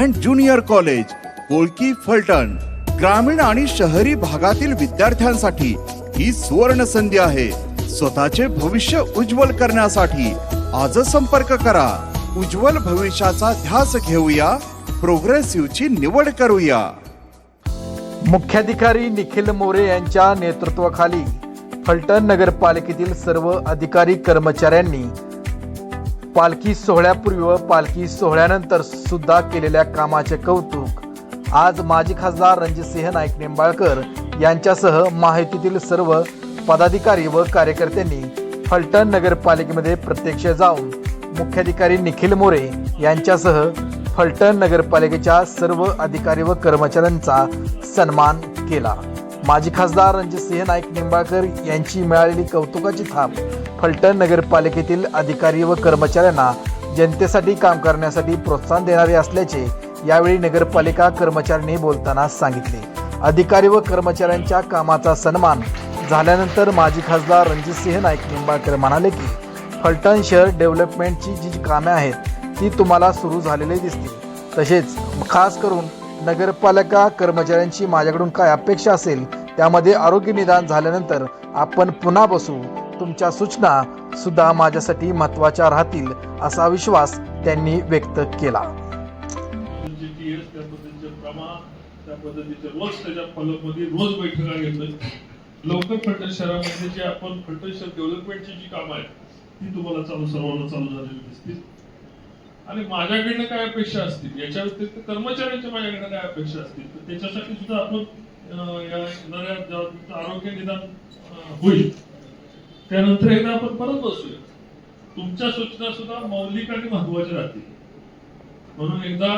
And junior college Kolki Phaltan. ग्रामीण आणि शहरी भागातील विद्यार्थ्यांसाठी ही सुवर्ण संधी आहे. स्वतःचे भविष्य उज्ज्वल करण्यासाठी आजच संपर्क करा. उज्ज्वल भविष्याचा ध्यास घेऊया. प्रोग्रेसिव्हची निवड करूया. मुख्याधिकारी निखिल मोरे यांच्या नेतृत्वाखाली फलटण नगरपालिकेतील सर्व अधिकारी कर्मचाऱ्यांनी पालखी सोहळ्यापूर्वी व पालखी सोहळ्यानंतर सुद्धा केलेल्या कामाचे कौतुक. आज माजी खासदार रणजितसिंह नाईक निंबाळकर यांच्यासह माहितीतील सर्व पदाधिकारी व कार्यकर्त्यांनी फलटण नगरपालिकेमध्ये प्रत्यक्ष जाऊन मुख्याधिकारी निखिल मोरे यांच्यासह फलटण नगरपालिकेच्या सर्व अधिकारी व कर्मचाऱ्यांचा सन्मान केला. माजी खासदार रणजितसिंह नाईक निंबाळकर यांची मिळालेली कौतुकाची थाप फलटण नगरपालिकेतील अधिकारी व कर्मचाऱ्यांना जनतेसाठी काम करण्यासाठी प्रोत्साहन देणारे असल्याचे यावेळी नगरपालिका कर्मचाऱ्यांनी बोलताना सांगितले. अधिकारी व कर्मचाऱ्यांच्या कामाचा सन्मान झाल्यानंतर माजी खासदार रणजितसिंह नाईक निंबाळकर म्हणाले की फलटण शहर डेव्हलपमेंटची जी कामे आहेत ती तुम्हाला सुरू झालेली दिसतील. तसेच खास करून नगरपालिका कर्मचाऱ्यांची माझ्याकडून काय अपेक्षा असेल त्यामध्ये आरोग्य निदान झाल्यानंतर आपण पुन्हा बसू. तुमच्या सूचना सुद्धा माझ्यासाठी महत्त्वाच्या राहतील असा विश्वास त्यांनी व्यक्त केला. त्या पद्धतीचे रोज त्याच्या फॉलोअपमध्ये रोज बैठका घेतोय लवकर फलटण शहरामध्ये जे आपण फलटण शहर डेव्हलपमेंटची जी कामं आहेत ती तुम्हाला चालू सर्वांना चालू झालेली दिसतील आणि माझ्याकडनं काय अपेक्षा असतील? याच्या व्यतिरिक्त कर्मचाऱ्यांच्या माझ्याकडनं काय अपेक्षा असतील? तर त्याच्यासाठी सुद्धा आपण या येणाऱ्या आरोग्य निदान होईल. त्यानंतर एकदा आपण परत बसूया. तुमच्या सूचना सुद्धा मौलिक आणि महत्त्वाच्या राहतील. म्हणून एकदा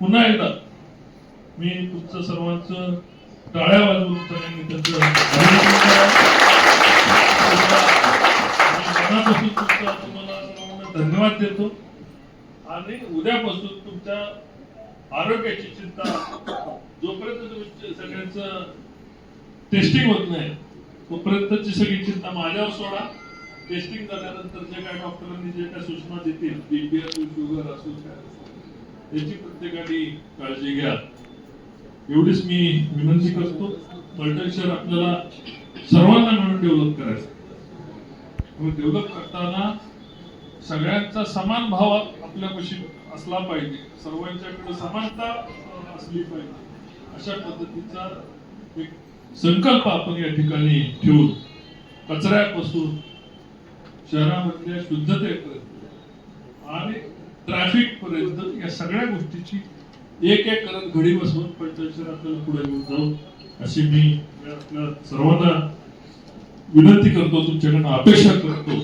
पुन्हा एकदा मी तुमचं सर्वांचं टाळ्या वाजवून त्यांचं मनापासून तुमचा तुम्हाला धन्यवाद देतो. आणि उद्यापासून तुमच्या आरोग्याची चिंता जोपर्यंत तुम्ही सगळ्यांचं टेस्टिंग होत नाही तोपर्यंतची सगळी चिंता माझ्यावर सोडा. टेस्टिंग झाल्यानंतर जे काय डॉक्टरांनी जे काय सूचना देतील बीपी असू शुगर असू काय याची प्रत्येकाने काळजी घ्या. एवढीच मी विनंती करतो. फलटण शहर आपल्याला सर्वांना मिळून डेव्हलप करायचं. डेव्हलप करताना सगळ्यांचा समान भाव आपल्यापाशी असला पाहिजे. सर्वांच्याकडे समानता असली पाहिजे. अशा पद्धतीचा एक संकल्प आपण या ठिकाणी ठेवून कचऱ्यापासून शहरामधल्या शुद्धतेपर्यंत आणि ट्रॅफिक पर्यंत या सगळ्या गोष्टीची एक एक करत घडी बसवून पंचायत आपल्याला पुढे घेऊन जाऊ अशी मी आपल्या सर्वांना विनंती करतो तुमच्याकडनं अपेक्षा करतो.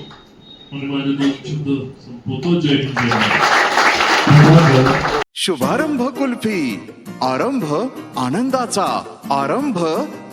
आणि माझे दोन शब्द संपवतो जय हिंद शुभारंभ कुल्फी. आरंभ आनंदाचा. आरंभ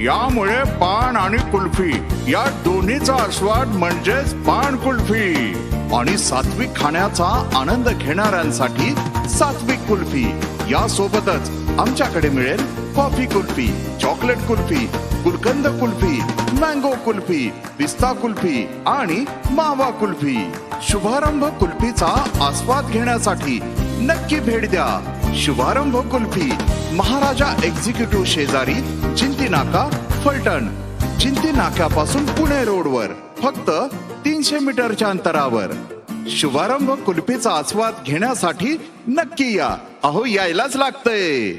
यामुळे पान आणि कुल्फी या दोन्हीचा आस्वाद म्हणजेच पान कुल्फी. आणि सात्विक खाण्याचा आनंद घेणाऱ्यांसाठी सात्विक कुल्फी. यासोबतच आमच्याकडे मिळेल coffee kulfi chocolate kulfi gulkand kulfi mango kulfi पिस्ता कुल्फी आणि मावा कुल्फी. शुभारंभ कुल्फीचा आस्वाद घेण्यासाठी नक्की भेट द्या. शुभारंभ कुल्फी. महाराजा एक्झिक्युटिव्ह शेजारी जिंती नाका फलटण. जिंती नाक्यापासून पुणे रोडवर. फक्त तीनशे मीटरच्या अंतरावर. शुभारंभ कुल्फीचा आस्वाद घेण्यासाठी नक्की या. अहो यायलाच लागतंय.